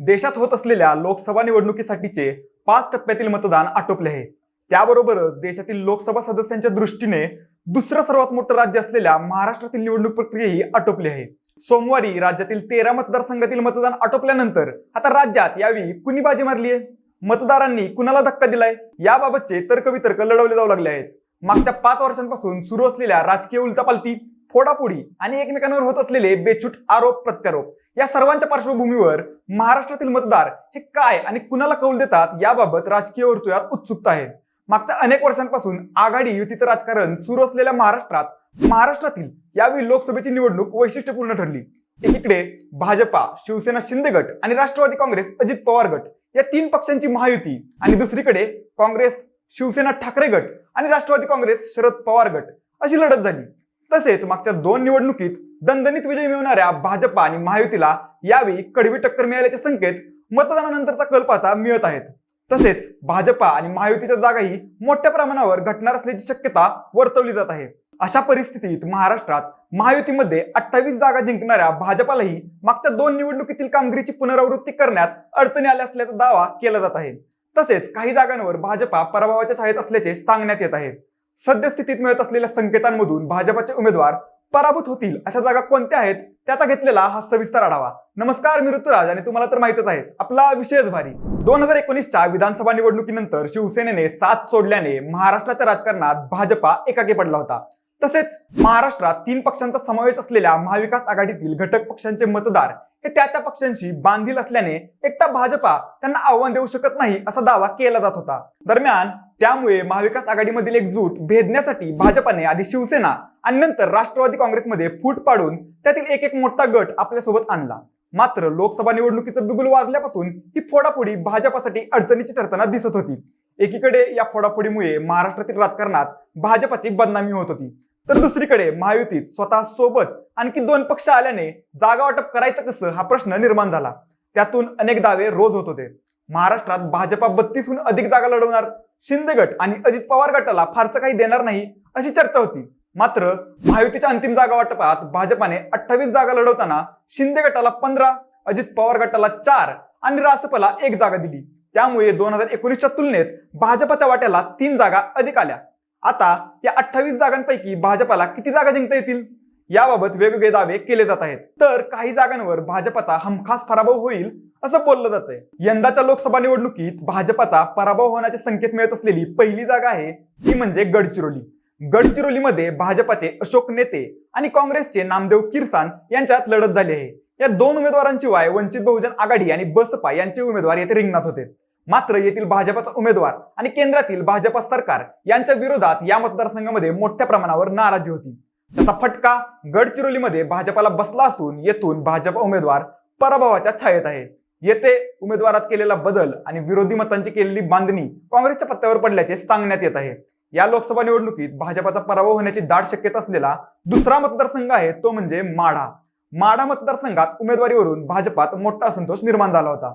देशात होत असलेल्या लोकसभा निवडणुकीसाठीचे पाच टप्प्यातील मतदान आटोपले आहे. त्याबरोबरच देशातील लोकसभा सदस्यांच्या दृष्टीने दुसरं सर्वात मोठं राज्य असलेल्या महाराष्ट्रातील निवडणूक प्रक्रियाही आटोपली आहे. सोमवारी राज्यातील तेरा मतदारसंघातील मतदान आटोपल्यानंतर आता राज्यात यावेळी कुणी बाजी मारली आहे मतदारांनी कुणाला धक्का दिलाय? याबाबतचे तर्कवितर्क लढवले जाऊ लागले आहेत. मागच्या पाच वर्षांपासून सुरू असलेल्या राजकीय उलचापालती फोडाफोडी आणि एकमेकांवर होत असलेले बेछूट आरोप प्रत्यारोप या सर्वांच्या पार्श्वभूमीवर महाराष्ट्रातील मतदार हे काय आणि कुणाला कौल देतात याबाबत राजकीय वर्तुळात उत्सुकता आहे. मागच्या अनेक वर्षांपासून आघाडी युतीचं राजकारण सुरू असलेल्या महाराष्ट्रात महाराष्ट्रातील यावेळी लोकसभेची निवडणूक वैशिष्ट्यपूर्ण ठरली. एकीकडे भाजपा शिवसेना शिंदे गट आणि राष्ट्रवादी काँग्रेस अजित पवार गट या तीन पक्षांची महायुती आणि दुसरीकडे काँग्रेस शिवसेना ठाकरे गट आणि राष्ट्रवादी काँग्रेस शरद पवार गट अशी लढत झाली. तसेच मागच्या दोन निवडणुकीत दणदणीत विजय मिळवणाऱ्या भाजपा आणि महायुतीला यावेळी कडवी टक्कर मिळाल्याचे संकेत मतदानानंतरचा कल पाहता मिळत आहेत. तसेच भाजपा आणि महायुतीच्या जागाही मोठ्या प्रमाणावर घटणार असल्याची शक्यता वर्तवली जात आहे. अशा परिस्थितीत महाराष्ट्रात महायुतीमध्ये अठ्ठावीस जागा जिंकणाऱ्या भाजपालाही मागच्या दोन निवडणुकीतील कामगिरीची पुनरावृत्ती करण्यात अडचणी आल्या असल्याचा दावा केला जात आहे. तसेच काही जागांवर भाजपा पराभवाच्या छायेत असल्याचे सांगण्यात येत आहे. सद्यस्थितीत मिळत असलेल्या संकेतांमधून भाजपाचे उमेदवार पराभूत होतील अशा जागा कोणत्या आहेत? त्याचा घेतलेला हा सविस्तर आढावा. नमस्कार मी ऋतुराज आणि तुम्हाला तर माहितच आहे आपला विषयच भारी. दोन हजार एकोणीसच्या विधानसभा निवडणुकीनंतर शिवसेनेने साथ सोडल्याने महाराष्ट्राच्या राजकारणात भाजपा एकाकी पडला होता. तसेच महाराष्ट्रात तीन पक्षांचा समावेश असलेल्या महाविकास आघाडीतील घटक पक्षांचे मतदार हे त्या त्या पक्षांशी बांधील असल्याने एकटा भाजपा त्यांना आव्हान देऊ शकत नाही असा दावा केला जात होता. दरम्यान त्यामुळे महाविकास आघाडीमधील एकजूट भेदण्यासाठी भाजपाने आधी शिवसेना आणि नंतर राष्ट्रवादी काँग्रेसमध्ये फूट पाडून त्यातील एक एक मोठा गट आपल्यासोबत आणला. मात्र लोकसभा निवडणुकीचं बिगुल वाजल्यापासून ही फोडाफोडी भाजपासाठी अडचणीची ठरताना दिसत होती. एकीकडे या फोडाफोडीमुळे महाराष्ट्रातील राजकारणात भाजपाची बदनामी होत होती. तर दुसरीकडे महायुतीत स्वतः सोबत आणखी दोन पक्ष आल्याने जागा वाटप करायचं कसं हा प्रश्न निर्माण झाला. त्यातून अनेक दावे रोज होत होते. महाराष्ट्रात भाजपा बत्तीसहून अधिक जागा लढवणार. शिंदे गट आणि अजित पवार गटाला फारसं काही देणार नाही अशी चर्चा होती. मात्र महायुतीच्या अंतिम जागा वाटपात भाजपाने अठ्ठावीस जागा लढवताना शिंदे गटाला पंधरा अजित पवार गटाला चार आणि रासपला एक जागा दिली. त्यामुळे दोन हजार एकोणीसच्या तुलनेत भाजपाच्या वाट्याला तीन जागा अधिक आल्या. आता या अठ्ठावीस जागांपैकी भाजपाला किती जागा जिंकता येतील? याबाबत वेगवेगळे दावे केले जात आहेत. तर काही जागांवर भाजपाचा हमखास पराभव होईल असं बोललं जातंय. यंदाच्या लोकसभा निवडणुकीत भाजपाचा पराभव होण्याचे संकेत मिळत असलेली पहिली जागा आहे ती म्हणजे गडचिरोली. गडचिरोलीमध्ये भाजपाचे अशोक नेते आणि काँग्रेसचे नामदेव किरसान यांच्यात लढत झाली आहे. या दोन उमेदवारांशिवाय वंचित बहुजन आघाडी आणि बसपा यांचे उमेदवार येथे रिंगणात होते. मात्र येथील भाजपाचा उमेदवार आणि केंद्रातील भाजपा सरकार यांच्या विरोधात या मतदारसंघामध्ये मोठ्या प्रमाणावर नाराजी होती. त्याचा फटका गडचिरोलीमध्ये भाजपाला बसला असून येथून भाजप उमेदवार पराभवाच्या छायेत आहे. येथे उमेदवारात केलेला बदल आणि विरोधी मतांची केलेली बांधणी काँग्रेसच्या पत्त्यावर पडल्याचे सांगण्यात येत आहे. या लोकसभा निवडणुकीत भाजपाचा पराभव होण्याची दाट शक्यता असलेला दुसरा मतदारसंघ आहे तो म्हणजे माढा. माढा मतदारसंघात उमेदवारीवरून भाजपात मोठा असंतोष निर्माण झाला होता.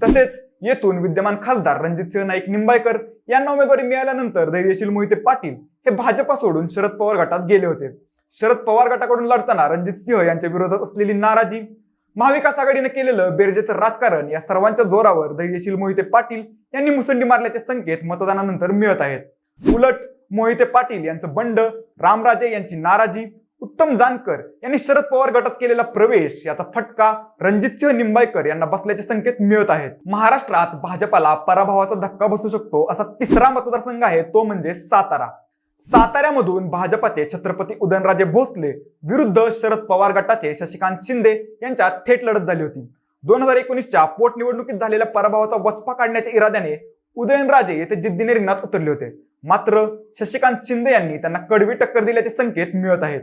तसेच येथून विद्यमान खासदार रणजितसिंह नाईक निंबाळकर यांना उमेदवारी मिळाल्यानंतर धैर्यशील मोहिते पाटील हे भाजपा सोडून शरद पवार गटात गेले होते. शरद पवार गटाकडून लढताना रणजित सिंह यांच्या विरोधात असलेली नाराजी महाविकास आघाडीने केलेलं बेरजेचं राजकारण या सर्वांच्या जोरावर धैर्यशील मोहिते पाटील यांनी मुसंडी मारल्याचे संकेत मतदानानंतर मिळत आहेत. उलट मोहिते पाटील यांचं बंड रामराजे यांची नाराजी उत्तम जानकर यांनी शरद पवार गटात केलेला प्रवेश याचा फटका रणजितसिंह निंबाळकर यांना बसल्याचे संकेत मिळत आहेत. महाराष्ट्रात भाजपाला पराभवाचा धक्का बसू शकतो असा तिसरा मतदारसंघ आहे तो म्हणजे सातारा. साताऱ्यामधून भाजपाचे छत्रपती उदयनराजे भोसले विरुद्ध शरद पवार गटाचे शशिकांत शिंदे यांच्यात थेट लढत झाली होती. दोन हजार एकोणीसच्या पोटनिवडणुकीत झालेल्या पराभवाचा वचपा काढण्याच्या इराद्याने उदयनराजे येथे जिद्दीने रिंगणात उतरले होते. मात्र शशिकांत शिंदे यांनी त्यांना कडवी टक्कर दिल्याचे संकेत मिळत आहेत.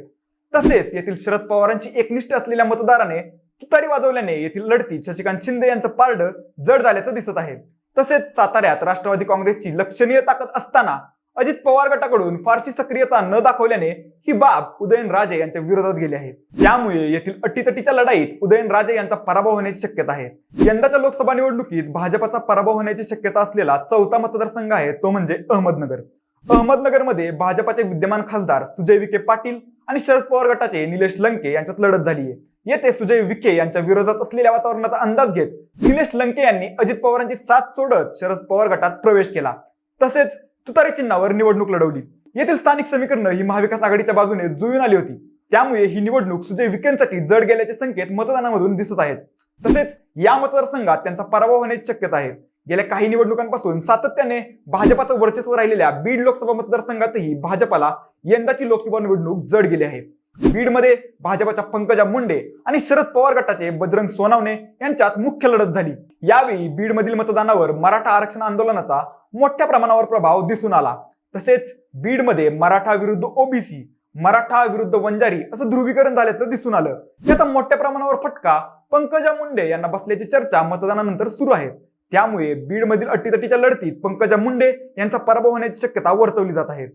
तसेच येथील शरद पवारांची एकनिष्ठ असलेल्या मतदाराने तुतारी वाजवल्याने येथील लढतीत शशिकांत शिंदे यांचं पारड जड झाल्याचं दिसत आहे. तसेच साताऱ्यात राष्ट्रवादी काँग्रेसची लक्षणीय ताकद असताना अजित पवार गटाकडून फारशी सक्रियता न दाखवल्याने ही बाब उदयनराजे यांच्या विरोधात गेली आहे. त्यामुळे येथील अटीतटीच्या लढाईत उदयनराजे यांचा पराभव होण्याची शक्यता आहे. यंदाच्या लोकसभा निवडणुकीत भाजपाचा पराभव होण्याची शक्यता असलेला चौथा मतदारसंघ आहे तो म्हणजे अहमदनगर. अहमदनगरमध्ये भाजपाचे विद्यमान खासदार सुजय विखे पाटील आणि शरद पवार गटाचे निलेश लंके यांच्यात लढत झाली आहे. येथे सुजय विखे यांच्या विरोधात असलेल्या वातावरणाचा अंदाज घेत निलेश लंके यांनी अजित पवारांची साथ सोडत शरद पवार गटात प्रवेश केला. तसेच तुतारी चिन्हावर निवडणूक लढवली. येथील स्थानिक समीकरणं ही महाविकास आघाडीच्या बाजूने जुळून आली होती. त्यामुळे ही निवडणूक सुजय विखेंसाठी जड गेल्याचे संकेत मतदानामधून दिसत आहेत. तसेच या मतदारसंघात त्यांचा पराभव होण्याची शक्यता आहे. गेल्या काही निवडणुकांपासून सातत्याने भाजपाचं वर्चस्व राहिलेल्या बीड लोकसभा मतदारसंघातही भाजपाला यंदाची लोकसभा निवडणूक जड गेली आहे. बीडमध्ये भाजपाच्या पंकजा मुंडे आणि शरद पवार गटाचे बजरंग सोनावणे यांच्यात मुख्य लढत झाली. यावेळी बीडमधील मतदानावर मराठा आरक्षण आंदोलनाचा मोठ्या प्रमाणावर प्रभाव दिसून आला. तसेच बीडमध्ये मराठा विरुद्ध ओबीसी मराठा विरुद्ध वंजारी असं ध्रुवीकरण झाल्याचं दिसून आलं. त्याचा मोठ्या प्रमाणावर फटका पंकजा मुंडे यांना बसल्याची चर्चा मतदानानंतर सुरू आहे. त्यामुळे बीडमधील अटीतटीच्या लढतीत पंकजा मुंडे यांचा पराभव होण्याची शक्यता वर्तवली जात आहे.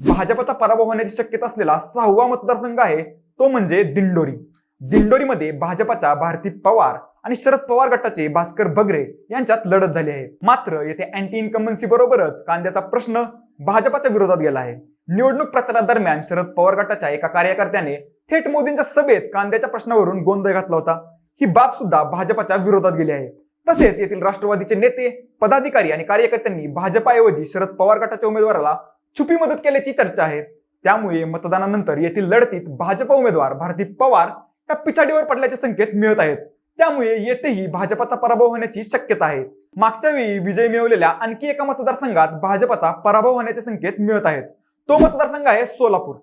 भाजपचा पराभव होण्याची शक्यता असलेला सहावा मतदारसंघ आहे तो म्हणजे दिंडोरी. दिंडोरीमध्ये भाजपाच्या भारती पवार आणि शरद पवार गटाचे भास्कर बगरे यांच्यात लढत झाली आहे. मात्र येथे अँटी इन्कम्बन्सी बरोबरच कांद्याचा प्रश्न भाजपाच्या विरोधात गेला आहे. निवडणूक प्रचारादरम्यान शरद पवार गटाच्या एका कार्यकर्त्याने थेट मोदींच्या सभेत कांद्याच्या प्रश्नावरून गोंधळ घातला होता. ही बाब सुद्धा भाजपाच्या विरोधात गेली आहे. तसेच येथील राष्ट्रवादीचे नेते पदाधिकारी आणि कार्यकर्त्यांनी भाजपाऐवजी शरद पवार गटाच्या उमेदवाराला छुपी मदत केल्याची चर्चा आहे. त्यामुळे मतदानानंतर येथील लढतीत भाजप उमेदवार भारती पवार या पिछाडीवर पडल्याचे संकेत मिळत आहेत. त्यामुळे येथेही भाजपाचा पराभव होण्याची शक्यता आहे. मागच्या वेळी विजय मिळवलेल्या आणखी एका मतदारसंघात भाजपाचा पराभव होण्याचे संकेत मिळत आहेत. तो मतदारसंघ आहे सोलापूर.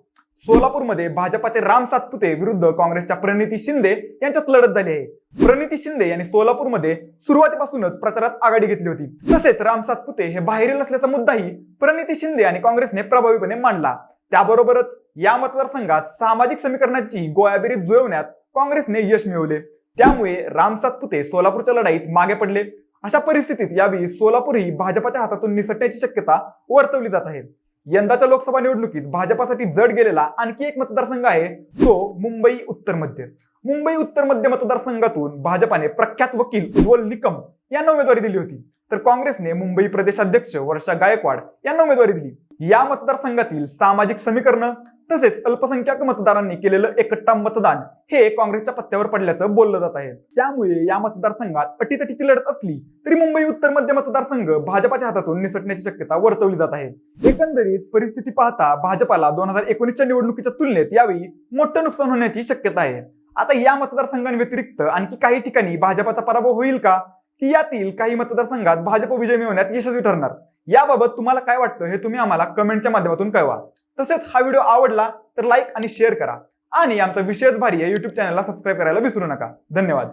सोलापूरमध्ये भाजपाचे राम सातपुते विरुद्ध काँग्रेसच्या प्रणिती शिंदे यांच्यात लढत झाली आहे. प्रणिती शिंदे यांनी सोलापूरमध्ये सुरुवातीपासूनच प्रचारात आघाडी घेतली होती. तसेच राम सातपुते हे बाहेरील असल्याचा मुद्दाही प्रणिती शिंदे आणि काँग्रेसने प्रभावीपणे मांडला. त्याबरोबरच या मतदारसंघात सामाजिक समीकरणाची गोळाबेरी जुळवण्यात काँग्रेसने यश मिळवले. त्यामुळे राम सातपुते सोलापूरच्या लढाईत मागे पडले. अशा परिस्थितीत यावेळी सोलापूर ही भाजपाच्या हातातून निसटण्याची शक्यता वर्तवली जात आहे. यंदाच्या लोकसभा निवडणुकीत भाजपासाठी जड गेलेला आणखी एक मतदारसंघ आहे तो मुंबई उत्तर मध्य. मुंबई उत्तर मध्य मतदारसंघातून भाजपाने प्रख्यात वकील उज्ज्वल निकम यांना उमेदवारी दिली होती. तर काँग्रेसने मुंबई प्रदेशाध्यक्ष वर्षा गायकवाड यांना उमेदवारी दिली. या मतदारसंघातील सामाजिक समीकरण तसेच अल्पसंख्याक मतदारांनी केलेलं एकट्टा मतदान हे काँग्रेसच्या पत्त्यावर पडल्याचं बोललं जात आहे. त्यामुळे या मतदारसंघात अटीतटीची लढत असली तरी मुंबई उत्तर मध्य मतदारसंघ भाजपाच्या हातातून निसटण्याची शक्यता वर्तवली जात आहे. एकंदरीत परिस्थिती पाहता भाजपाला दोन हजार एकोणीसच्या निवडणुकीच्या तुलनेत यावेळी मोठं नुकसान होण्याची शक्यता आहे. आता या मतदारसंघांव्यतिरिक्त आणखी काही ठिकाणी भाजपाचा पराभव होईल का? की यातील काही मतदारसंघात भाजप विजय मिळवण्यात यशस्वी ठरणार? याबाबत तुम्हाला काय वाटतं हे तुम्ही आम्हाला कमेंटच्या माध्यमातून कळवा. तसेच हा व्हिडिओ आवडला तर लाईक आणि शेअर करा. आणि आमचा विषयच भारी या युट्यूब चॅनलला सबस्क्राईब करायला विसरू नका. धन्यवाद.